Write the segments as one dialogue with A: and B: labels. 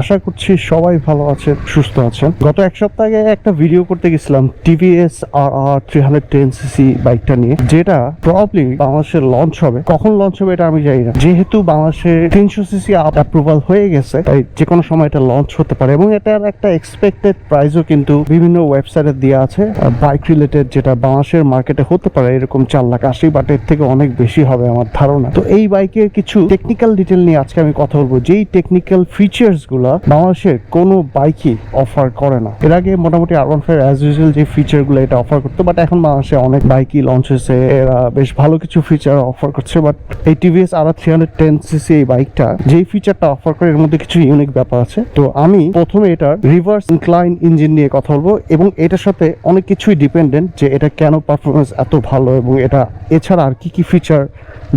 A: আশা করছি সবাই ভালো আছেন, সুস্থ আছেন। গত এক সপ্তাহ আগে একটা ভিডিও করতে গেছিলাম TVS R R three hundred ten CC বাইকটা নিয়ে, যেটা প্রবলি বাংলাদেশে লঞ্চ হবে। কখন লঞ্চ হবে এটা আমি জানি না। যেহেতু বাংলাদেশে তিনশো সিসি অ্যাপ্রুভাল হয়ে গেছে, তাই যে কোনো সময় এটা লঞ্চ হতে পারে। এবং এটার একটা এক্সপেক্টেড প্রাইসও কিন্তু বিভিন্ন ওয়েবসাইটে দেওয়া আছে। বাইক রিলেটেড যেটা বাংলাদেশের মার্কেটে হতে পারে, এরকম চার লাখ আশি বাট এর থেকে অনেক বেশি হবে আমার ধারণা। তো এই বাইকের কিছু টেকনিক্যাল ডিটেল নিয়ে আজকে আমি কথা বলব। যেই টেকনিক্যাল ফিচার্সগুলা বাংলাদেশের কোনো বাইকই অফার করে না। এর আগে মোটামুটি R one five as usual যে ফিচারগুলো এটা অফার করতো বাট এখন বাংলাদেশে অনেক বাইকই লঞ্চ হয়েছে, এরা বেশ ভালো কিছু ফিচার অফার করছে বাট এই TVS R three hundred ten CC এই বাইকটা যেই ফিচারটা অফার করে, এর মধ্যে কিছু ইউনিক ব্যাপার আছে। তো আমি প্রথমে এটার রিভার্স ইনক্লাইন ইঞ্জিন নিয়ে কথা বলব, এবং এটার সাথে অনেক কিছুই ডিপেন্ডেন্ট যে এটা কেন পারফরমেন্স এত ভালো, এবং এটা এছাড়া আর কি কি ফিচার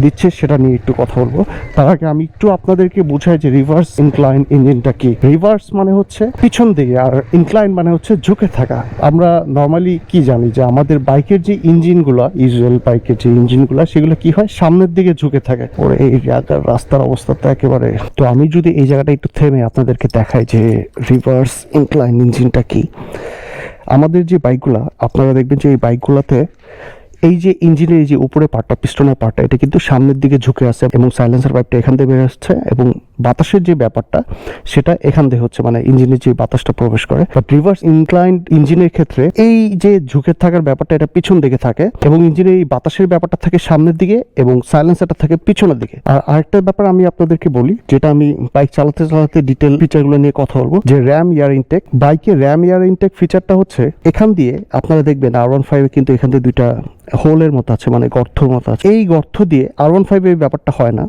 A: দিচ্ছে সেটা নিয়ে একটু কথা বলব। তার আগে আমি একটু আপনাদেরকে বুঝাই যে রিভার্স ইনক্লাইন ইঞ্জিনটা কি? রিভার্স মানে হচ্ছে পিছন দিকে আর ইনক্লাইন মানে হচ্ছে ঝুঁকে থাকা। আমরা নর্মালি কি জানি যে আমাদের বাইকের যে ইঞ্জিনগুলো ইউজুয়াল বাইকের যে ইঞ্জিনগুলো সেগুলো কি হয়? সামনের দিকে ঝুঁকে থাকে। ওর, এই জায়গার রাস্তার অবস্থা তো একেবারে। তো আমি যদি এই জায়গাটা একটু থেমে আপনাদেরকে দেখাই যে রিভার্স ইনক্লাইন ইঞ্জিনটা কি। আমাদের যে বাইকগুলা আপনারা দেখবেন যে এই বাইকগুলোতে এই যে ইঞ্জিনের এই যে উপরে পার্টটা, পিস্টনের পার্টটা, এটা কিন্তু সামনের দিকে ঝুঁকে আছে এবং সাইলেন্সার পাইপটা এখান থেকে বের আসছে এবং বাতাসের যে ব্যাপারটা, সেটা এখান থেকে হচ্ছে মানে ইঞ্জিনের যে বাতাসটা প্রবেশ করে। বাট রিভার্স ইনক্লাইন্ড ইঞ্জিনের ক্ষেত্রে এই যে ঝুঁকে থাকার ব্যাপারটা, এটা পিছন দিকে থাকে এবং ইঞ্জিনের এই বাতাসের ব্যাপারটা থাকে সামনের দিকে এবং সাইলেন্সারটা থাকে পিছনের দিকে। আর আরেকটা ব্যাপার আমি আপনাদেরকে বলি, যেটা আমি বাইক চালাতে চালাতে ডিটেল ফিচারগুলো নিয়ে কথা বলব, যে র্যাম ইয়ার ইনটেক বাইকে র্যাম ইয়ার ইনটেক ফিচারটা হচ্ছে, এখান দিয়ে আপনারা দেখবেন আর ওয়ান ফাইভে কিন্তু এখান দিয়ে দুইটা হোলের মতো আছে মানে গর্তর মতো আছে। এই গর্ত দিয়ে আর ওয়ান ফাইভের ব্যাপারটা হয় না।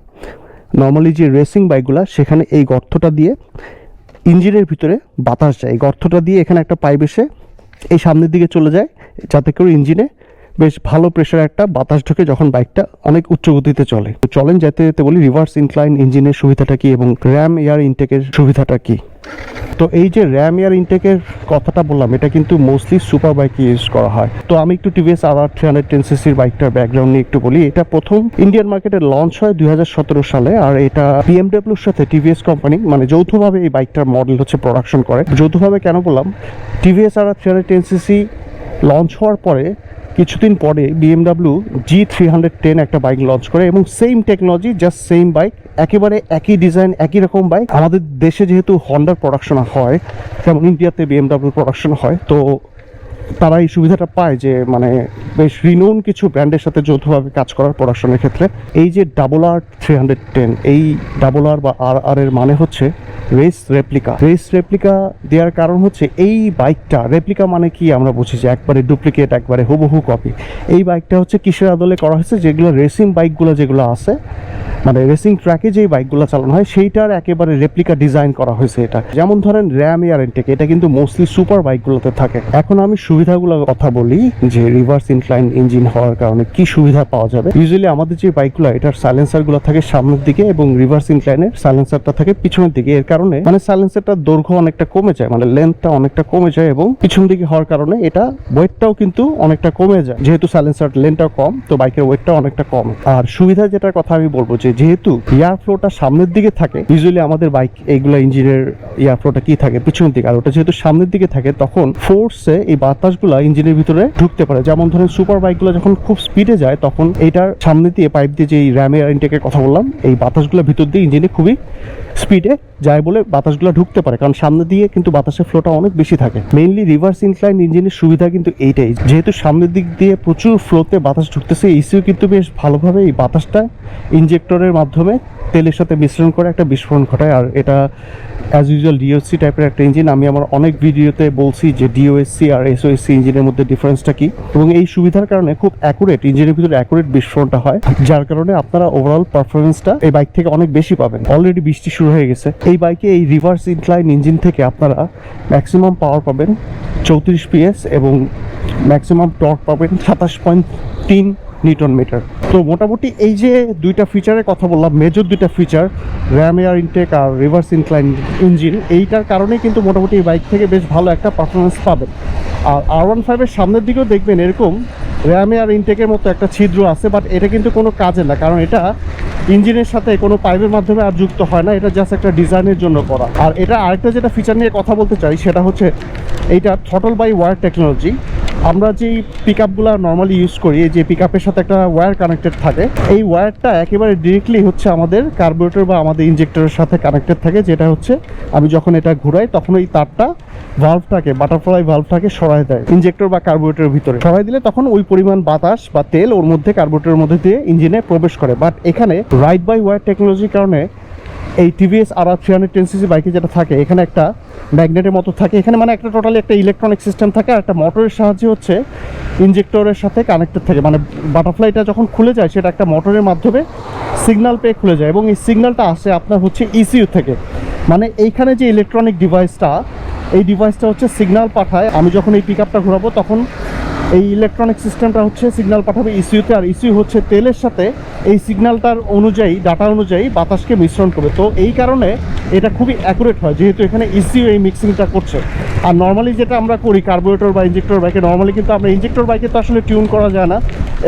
A: নর্মালি যে রেসিং বাইকগুলো সেখানে এই গর্তটা দিয়ে ইঞ্জিনের ভিতরে বাতাস যায়। এই গর্তটা দিয়ে এখানে একটা পাইপ এসে এই সামনের দিকে চলে যায়, যাতে করে ইঞ্জিনে বেশ ভালো প্রেশারে একটা বাতাস ঢোকে যখন বাইকটা অনেক উচ্চ গতিতে চলে। তো চলেন যেতে যেতে বলি রিভার্স ইনক্লাইন ইঞ্জিনের সুবিধাটা কি এবং র্যাম এয়ার ইনটেকের সুবিধাটা কি? তো এই যে র্যাম এয়ার ইনটেকের কথাটা বললাম, এটা কিন্তু মোস্টলি সুপার বাইকে ইউজ করা হয়। তো আমি একটু TVS R R three hundred ten সিসির বাইকটার ব্যাকগ্রাউন্ড নিয়ে একটু বলি, এটা প্রথম ইন্ডিয়ান মার্কেটে লঞ্চ হয় দুই হাজার সতেরো সালে আর এটা বিএমডাব্লিউর সাথে টিভিএস কোম্পানি মানে যৌথভাবে এই বাইকটার মডেল হচ্ছে প্রোডাকশন করে। যৌথভাবে কেন বললাম TVS R R three hundred ten CC launch হওয়ার পরে কিছুদিন পরে BMW G three hundred ten একটা বাইক লঞ্চ করে এবং same technology just same bike একেবারে একই ডিজাইন একই রকম বাইক আমাদের দেশে যেহেতু হন্ডার প্রোডাকশন হয়, যেমন ইন্ডিয়াতে বিএমডাব্লিউ প্রোডাকশন হয়, তো তারা এই সুবিধাটা পায় যে মানে বেশ রিনোন কিছু ব্র্যান্ডের সাথে যৌথভাবে কাজ করার পড়াশোনার ক্ষেত্রে। এই যে double R three hundred ten এই ডাবল আর বা আর আর এর মানে হচ্ছে রেস রেপ্লিকা রেস রেপ্লিকা দেওয়ার কারণ হচ্ছে এই বাইকটা রেপ্লিকা মানে কি আমরা বুঝি যে একবারে ডুপ্লিকেট একবারে হুবহু কপি এই বাইকটা হচ্ছে কিসের আদলে করা হয়েছে? যেগুলো রেসিং বাইকগুলো যেগুলো আছে মানে রেসিং ট্র্যাকে যেই বাইকগুলো চালানো হয়, সেইটার একেবারে রেপ্লিকা ডিজাইন করা হয়েছে এটা। যেমন ধরেন র্যাম এয়ার ইনটেক এটা কিন্তু মোস্টলি সুপার বাইকগুলোতে থাকে। এখন আমি সুবিধাগুলোর কথা বলি যে রিভার্স ইনক্লাইন ইঞ্জিন হওয়ার কারণে কি সুবিধা পাওয়া যাবে। ইউজুয়ালি আমাদের যে বাইকগুলো এটার সাইলেন্সারগুলো থাকে সামনের দিকে এবং রিভার্স ইনক্লাইনের সাইলেন্সারটা থাকে পিছনের দিকে। এর কারণে মানে সাইলেন্সারটার দৈর্ঘ্য অনেকটা কমে যায় মানে লেন্থটা অনেকটা কমে যায় এবং পিছন দিকে হওয়ার কারণে এটা ওয়েটটাও কিন্তু অনেকটা কমে যায়। যেহেতু সাইলেন্সার লেন্থটাও কম, তো বাইকের ওয়েটটাও অনেকটা কম। আর সুবিধা যেটার কথা আমি বলব যে যেহেতু এয়ার ফ্লোটা সামনের দিকে থাকে ইউজুয়ালি আমাদের বাইক এইগুলো ইঞ্জিনের এয়ার ফ্লোটা কি থাকে? পিছনের দিকে। আর ওটা যেহেতু সামনের দিকে থাকে, তখন ফোর্সে এই বাতাসগুলো ইঞ্জিনের ভিতরে ঢুকতে পারে। যেমন ধরেন সুপার বাইকগুলো যখন খুব স্পিডে যায়, তখন এটার সামনে দিয়ে পাইপ দিয়ে যে র্যামের ইনটেকের কথা বললাম, এই বাতাসগুলো ভিতর দিয়ে ইঞ্জিনে খুবই স্পিডে যায় বলে বাতাসগুলো ঢুকতে পারে। কারণ সামনে দিয়ে কিন্তু বাতাসের ফ্লোটা অনেক বেশি থাকে। মেইনলি রিভার্স ইনক্লাইন ইঞ্জিনের সুবিধা কিন্তু এইটাই। যেহেতু সামনের দিক দিয়ে প্রচুর ফ্লোতে বাতাস ঢুকতেছে ইসিও কিন্তু বেশ ভালোভাবে এই বাতাসটা ইঞ্জেক্টরের মাধ্যমে তেলের সাথে মিশ্রণ করে একটা বিস্ফোরণ ঘটায়। আর এটা অ্যাজ ইউজুয়াল ডিওএসসি টাইপের একটা ইঞ্জিন আমি আমার অনেক ভিডিওতে বলছি যে ডিওএসসি আর এসওএসসি ইঞ্জিনের মধ্যে ডিফারেন্সটা কি। এবং এই সুবিধার কারণে খুব অ্যাকুরেট ইঞ্জিনের ভিতরে অ্যাকুরেট বিস্ফোরণটা হয়। যার কারণে আপনারা ওভারঅল পারফরমেন্সটা এই বাইক থেকে অনেক বেশি পাবেন। অলরেডি বৃষ্টি শুরু হয়ে গেছে। এই বাইকে এই রিভার্স ইনক্লাইন ইঞ্জিন থেকে আপনারা ম্যাক্সিমাম পাওয়ার পাবেন চৌত্রিশ পিএস এবং ম্যাক্সিমাম টর্ক পাবেন সাতাশ পয়েন্ট তিন নিউটন মিটার। তো মোটামুটি এই যে দুইটা ফিচারের কথা বললাম মেজর দুইটা ফিচার র্যাম এয়ার ইনটেক আর রিভার্স ইনক্লাইন ইঞ্জিন এইটার কারণে কিন্তু মোটামুটি এই বাইক থেকে বেশ ভালো একটা পারফরমেন্স পাবেন। আর আর ওয়ান ফাইভের সামনের দিকেও দেখবেন এরকম র্যাম এয়ার ইনটেকের মতো একটা ছিদ্র আছে বাট এটা কিন্তু কোনো কাজে না, কারণ এটা ইঞ্জিনের সাথে কোনো পাইপের মাধ্যমে আর যুক্ত হয় না, এটা জাস্ট একটা ডিজাইনের জন্য করা। আর এটা আরেকটা যেটা ফিচার নিয়ে কথা বলতে চাই, সেটা হচ্ছে এইটা থটল বাই ওয়ার টেকনোলজি আমরা যেই পিক আপগুলো নর্মালি ইউজ করি যে পিক আপের সাথে একটা ওয়্যার কানেক্টেড থাকে, এই ওয়্যারটা একেবারে ডিরেক্টলি হচ্ছে আমাদের কার্বোরেটর বা আমাদের ইঞ্জেক্টরের সাথে কানেক্টেড থাকে, যেটা হচ্ছে আমি যখন এটা ঘুরাই, তখন এই তারটা ভালভটাকে বাটারফ্লাই ভালভটাকে সরাই দেয় ইঞ্জেক্টর বা কার্বোরেটরের ভিতরে। সরাই দিলে তখন ওই পরিমাণ বাতাস বা তেল ওর মধ্যে কার্বোরেটরের মধ্যে দিয়ে ইঞ্জিনে প্রবেশ করে। বাট এখানে রাইট বাই ওয়্যার টেকনোলজির কারণে এই TVS R three hundred ten CC বাইকে যেটা থাকে, এখানে একটা ম্যাগনেটের মতো থাকে। এখানে মানে একটা টোটালি একটা ইলেকট্রনিক সিস্টেম থাকে আর একটা মোটরের সাহায্যে হচ্ছে ইঞ্জেক্টরের সাথে কানেক্টেড থাকে। মানে বাটারফ্লাইটা যখন খুলে যায়, সেটা একটা মোটরের মাধ্যমে সিগনাল পেয়ে খুলে যায় এবং এই সিগনালটা আসে আপনার হচ্ছে ইসিউ থেকে। মানে এইখানে যে ইলেকট্রনিক ডিভাইসটা এই ডিভাইসটা হচ্ছে সিগনাল পাঠায়। আমি যখন এই পিক আপটা ঘোরাবো, তখন এই ইলেকট্রনিক সিস্টেমটা হচ্ছে সিগন্যাল পাঠাবে ইসিউতে আর ইসিউ হচ্ছে তেলের সাথে। এই সিগন্যালটার অনুযায়ী ডাটা অনুযায়ী বাতাসকে মিশ্রণ করবে। তো এই কারণে এটা খুবই অ্যাকুরেট হয়, যেহেতু এখানে ইসিউ এই মিক্সিংটা করছে। আর নর্মালি যেটা আমরা করি কার্বোরেটর বা ইঞ্জেক্টর বাইকে নর্মালি কিন্তু আমরা ইঞ্জেক্টর বাইকে তো আসলে টিউন করা যায় না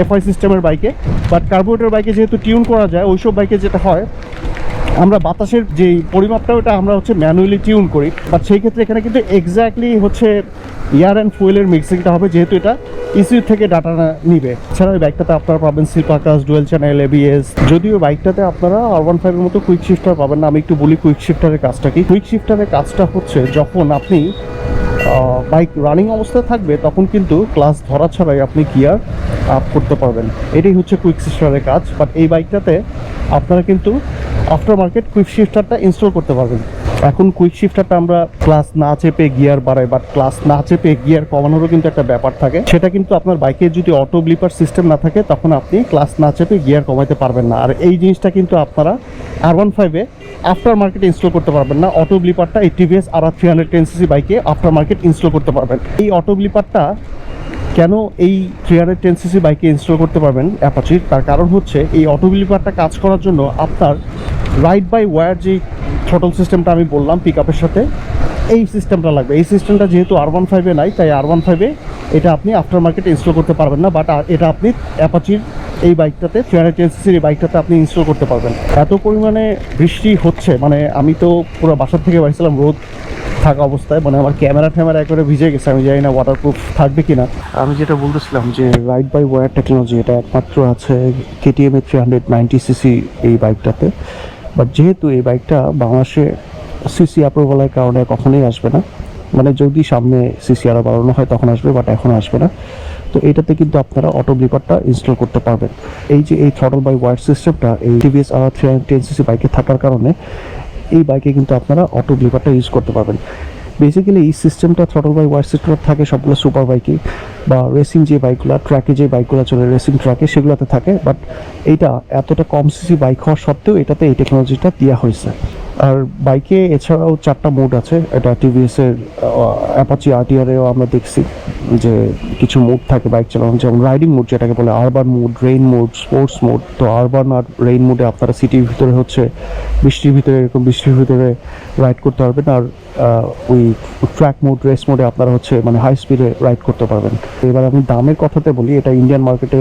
A: এফআই সিস্টেমের বাইকে বাট কার্বোরেটর বাইকে যেহেতু টিউন করা যায়, ওইসব বাইকে যেটা হয় আমরা বাতাসের যে পরিমাপটা, ওটা আমরা হচ্ছে ম্যানুয়ালি টিউন করি। বাট সেই ক্ষেত্রে এখানে কিন্তু এক্স্যাক্টলি হচ্ছে এয়ার অ্যান্ড ফুয়েলের মিক্সিংটা হবে, যেহেতু এটা ইসিউ থেকে ডাটা নিবে। এছাড়া ওই বাইকটাতে আপনারা পাবেন সিপাকাস ডুয়েল চ্যানেল এবিএস যদিও বাইকটাতে আপনারা আর ওয়ান ফাইভের মতো কুইক শিফটার পাবেন না, আমি একটু বলি কুইক শিফটারের কাজটা কি? কুইক শিফটারের কাজটা হচ্ছে যখন আপনি বাইক রানিং অবস্থায় থাকবে, তখন কিন্তু ক্লাস ধরা ছাড়াই আপনি গিয়ার আপ করতে পারবেন। এটাই হচ্ছে কুইক শিফটারের কাজ। বাট এই বাইকটাতে আপনারা কিন্তু আফটার মার্কেট কুইক শিফটারটা ইনস্টল করতে পারবেন। এখন কুইক শিফটারটা আমরা ক্লাস না চেপে গিয়ার বাড়াই বাট ক্লাস না চেপে গিয়ার কমানোরও কিন্তু একটা ব্যাপার থাকে। সেটা কিন্তু আপনার বাইকে যদি অটো ব্লিপার সিস্টেম না থাকে, তখন আপনি ক্লাস না চেপে গিয়ার কমাতে পারবেন না। আর এই জিনিসটা কিন্তু আপনারা আর ওয়ান ফাইভে আফটার মার্কেট ইনস্টল করতে পারবেন না। অটো ব্লিপারটা এই TVS R three hundred ten CC বাইকে আফটার মার্কেট ইনস্টল করতে পারবেন। এই অটো ব্লিপারটা কেন এই থ্রি হান্ড্রেড টেন সিসি বাইকে ইনস্টল করতে পারবেন অ্যাপাচির তার কারণ হচ্ছে, এই অটো ব্লিপারটা কাজ করার জন্য আপনার রাইট বাই ওয়্যার যে থ্রটল সিস্টেমটা আমি বললাম পিক আপের সাথে, এই সিস্টেমটা লাগবে। এই সিস্টেমটা যেহেতু আর ওয়ান ফাইভে নাই, তাই আর ওয়ান ফাইভে এটা আপনি আফটার মার্কেটে ইনস্টল করতে পারবেন না বাট এটা আপনি অ্যাপাচির এই বাইকটাতে থ্রি হান্ড্রেড টেন সিসির এই বাইকটাতে আপনি ইনস্টল করতে পারবেন। এত পরিমাণে বৃষ্টি হচ্ছে মানে আমি তো পুরো বাসার থেকে বাড়িছিলাম রোদ থাকা অবস্থায় মানে আমার ক্যামেরা ট্যামেরা একবারে ভিজে গেছে, আমি জানি না ওয়াটারপ্রুফ থাকবে কিনা। আমি যেটা বলতেছিলাম যে রাইড বাই ওয়ার টেকনোলজি এটা একমাত্র আছে KTM three hundred ninety CC এই বাইকটাতে বাট যেহেতু এই বাইকটা বাংলাদেশে সিসি অ্যাপ্রুভালের কারণে কখনোই আসবে না মানে যদি সামনে সিসি আরও বাড়ানো হয় তখন আসবে বাট এখন আসবে না। তো এটাতে কিন্তু আপনারা অটো ব্লিপারটা ইনস্টল করতে পারবেন। এই যে এই থ্রটল বাই ওয়ার সিস্টেমটা এই TVS R three ten CC বাইকে থাকার কারণে এই বাইকে কিন্তু আপনারা অটো ব্লিপারটা ইউজ করতে পারবেন। বেসিক্যালি এই সিস্টেমটা থ্রটল বাই ওয়ার সিস্টেম থাকে সবগুলো সুপার বাইকে বা রেসিং যে বাইকগুলো ট্র্যাকে যে বাইকগুলো চলে রেসিং ট্র্যাকে সেগুলোতে থাকে বাট এইটা এতটা কম সিসি বাইক হওয়ার সত্ত্বেও এটাতে এই টেকনোলজিটা দেওয়া হয়েছে। আর বাইকে এছাড়াও চারটা মোড আছে, এটা টিভিএসের অ্যাপাচি আরটিআরেও আমরা দেখছি যে কিছু মোড থাকে বাইক চালানো যেমন রাইডিং মোড যেটাকে বলে urban mode rain mode sports mode তো আরবান আর রেইন মোডে আপনারা সিটির ভিতরে হচ্ছে, বৃষ্টির ভিতরে এরকম বৃষ্টির ভিতরে রাইড করতে পারবেন। আর ওই ট্র্যাক মোড রেস মোডে আপনারা হচ্ছে মানে হাই স্পিডে রাইড করতে পারবেন। এবার আমি দামের কথাতে বলি, এটা ইন্ডিয়ান মার্কেটে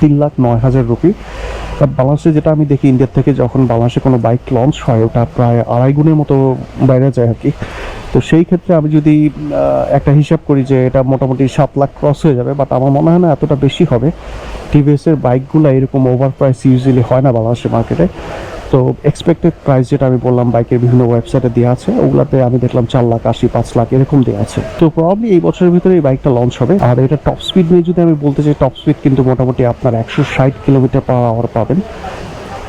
A: তিন লাখ নয় হাজার রুপি। বাট বাংলাদেশে যেটা আমি দেখি ইন্ডিয়ার থেকে যখন বাংলাদেশে কোনো বাইক লঞ্চ হয়, ওটা প্রায় আড়াই গুণের মতো বাইরে যায় আর কি। তো সেই ক্ষেত্রে আমি যদি একটা হিসাব করি যে এটা মোটামুটি সাত লাখ ক্রস হয়ে যাবে বাট আমার মনে হয় না এতটা বেশি হবে। টিভিএসের বাইকগুলো এরকম ওভার প্রাইস ইউজুয়ালি হয় না বাংলাদেশের মার্কেটে তো এক্সপেক্টেড প্রাইস যেটা আমি বললাম, বাইকের বিভিন্ন ওয়েবসাইটে দেওয়া আছে, ওগুলাতে আমি দেখলাম চার লাখ আশি, পাঁচ লাখ এরকম দেওয়া আছে। তো প্রবলি এই বছরের ভিতরে এই বাইকটা লঞ্চ হবে। আর এটা টপ স্পিড নিয়ে যদি আমি বলতে চাই টপ স্পিড কিন্তু মোটামুটি আপনার একশো ষাট কিলোমিটার পার আওয়ার পাবেন।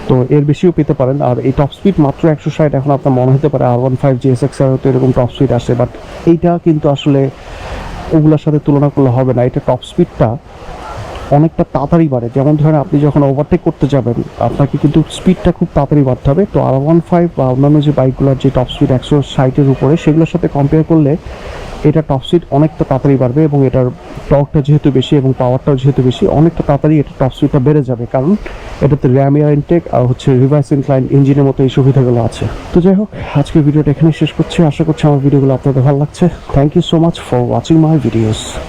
A: তো এর বেশিও পেতে পারেন। আর এই টপ স্পিড মাত্র একশো ষাট, এখন আপনার মনে হতে পারে R one five GS X তো এরকম টপ স্পিড আসে। বাট এইটা কিন্তু আসলে ওগুলোর সাথে তুলনা করলে হবে না। এটা টপ স্পিডটা অনেকটা তাড়াতাড়ি বাড়ে। যেমন ধরেন আপনি যখন ওভারটেক করতে যাবেন, আপনাকে কিন্তু স্পিডটা খুব তাড়াতাড়ি বাড়তে হবে। তো আর ওয়ান ফাইভ বা অন্যান্য যে বাইকগুলোর যে টপ স্পিড একশো ষাটের উপরে, সেগুলোর সাথে কম্পেয়ার করলে এটা টপ স্পিড অনেকটা তাড়াতাড়ি বাড়বে এবং এটার টর্কটা যেহেতু বেশি এবং পাওয়ারটাও যেহেতু বেশি, অনেকটা তাড়াতাড়ি এটা টপ স্পিডটা বেড়ে যাবে। কারণ এটাতে র্যাম এয়ার ইনটেক আর হচ্ছে রিভার্স ইনক্লাইন ইঞ্জিনের মতো এই সুবিধাগুলো আছে। তো যাই হোক, আজকের ভিডিওটা এখানে শেষ করছি। আশা করছি আমার ভিডিওগুলো আপনাদের ভালো লাগছে। Thank you so much for watching my videos